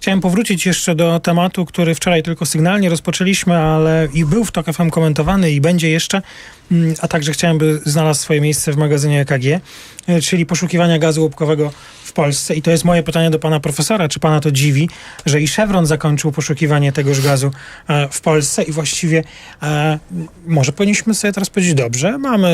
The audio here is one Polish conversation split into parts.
Chciałem powrócić jeszcze do tematu, który wczoraj tylko sygnalnie rozpoczęliśmy, ale i był w TOK FM komentowany i będzie jeszcze, mm, a także chciałem, by znalazł swoje miejsce w magazynie EKG, e, czyli poszukiwania gazu łupkowego w Polsce. I to jest moje pytanie do pana profesora. Czy pana to dziwi, że i Chevron zakończył poszukiwanie tegoż gazu e, w Polsce i właściwie e, może powinniśmy sobie teraz powiedzieć, dobrze, mamy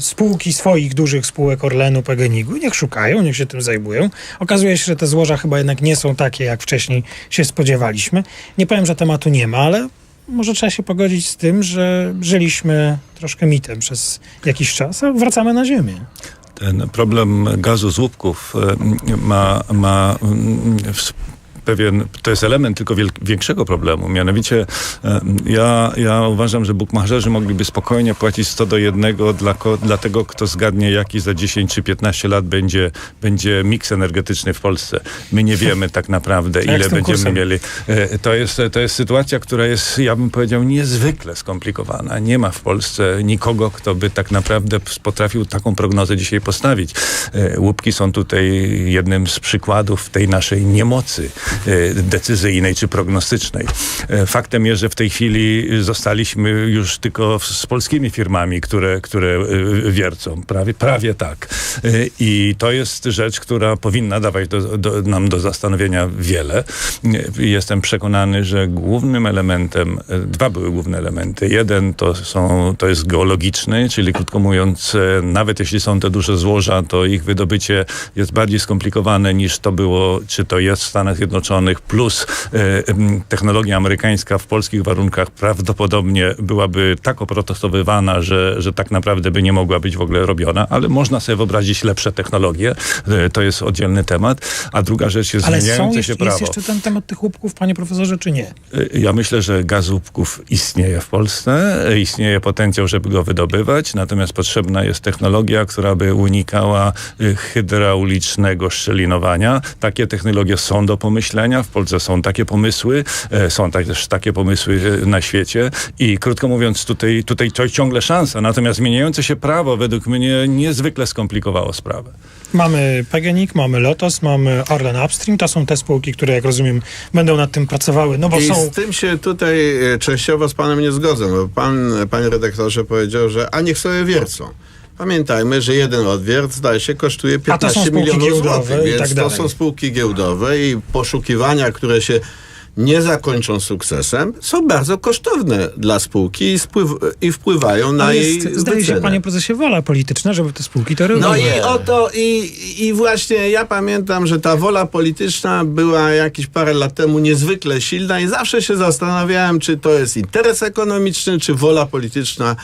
spółki swoich dużych spółek Orlenu, PGNiG-u, niech szukają, niech się tym zajmują. Okazuje się, że te złoża chyba jednak nie są takie, jak wcześniej się spodziewaliśmy. Nie powiem, że tematu nie ma, ale może trzeba się pogodzić z tym, że żyliśmy troszkę mitem przez jakiś czas, a wracamy na ziemię problem gazu z łupków e, ma, ma mm, pewien, to jest element tylko większego problemu. Mianowicie e, ja, ja uważam, że bukmacherzy mogliby spokojnie płacić 100 do 1 dla, dla tego, kto zgadnie, jaki za 10 czy 15 lat będzie, będzie miks energetyczny w Polsce. My nie wiemy tak naprawdę, ile będziemy kursem? mieli. E, to jest, to jest sytuacja, która jest, ja bym powiedział, niezwykle skomplikowana. Nie ma w Polsce nikogo, kto by tak naprawdę potrafił taką prognozę dzisiaj postawić. E, łupki są tutaj jednym z przykładów tej naszej niemocy. E, decyzyjnej czy prognostycznej. E, faktem jest, że w tej chwili zostaliśmy już tylko z polskimi firmami, które, które e, wiercą. Prawie, prawie tak. I to jest rzecz, która powinna dawać do, do, nam do zastanowienia wiele. Jestem przekonany, że głównym elementem, dwa były główne elementy. Jeden to, są, to jest geologiczny, czyli krótko mówiąc, nawet jeśli są te duże złoża, to ich wydobycie jest bardziej skomplikowane niż to było, czy to jest w Stanach Zjednoczonych, Zjednoczonych plus e, technologia amerykańska w polskich warunkach prawdopodobnie byłaby tak oprotestowywana, że, że tak naprawdę by nie mogła być w ogóle robiona, ale można sobie wyobrazić lepsze technologie. E, to jest oddzielny temat. A druga rzecz jest ale zmieniające jest, się prawo. jest jeszcze ten temat tych łupków, panie profesorze, czy nie? E, ja myślę, że gaz łupków istnieje w Polsce. Istnieje potencjał, żeby go wydobywać, natomiast potrzebna jest technologia, która by unikała hydraulicznego szczelinowania. Takie technologie są do pomyślenia myślenia. W Polsce są takie pomysły, e, są też takie pomysły e, na świecie i krótko mówiąc tutaj, tutaj to ciągle szansa. Natomiast zmieniające się prawo według mnie niezwykle skomplikowało sprawę. Mamy PGNiG, mamy Lotos, mamy Orlen Upstream. To są te spółki, które jak rozumiem będą nad tym pracowały. No bo I są... z tym się tutaj e, częściowo z panem nie zgodzę, bo pan, panie redaktorze powiedział, że a niech sobie wiercą. Pamiętajmy, że jeden odwiert, zdaje się, kosztuje 15 milionów złotych, więc tak to są spółki giełdowe i poszukiwania, które się nie zakończą sukcesem, są bardzo kosztowne dla spółki i, spływ, i wpływają na jest, jej Zdaje wycenę. się, panie prezesie, wola polityczna, żeby te spółki to robiły. No i oto, i, i właśnie ja pamiętam, że ta wola polityczna była jakieś parę lat temu niezwykle silna i zawsze się zastanawiałem, czy to jest interes ekonomiczny, czy wola polityczna.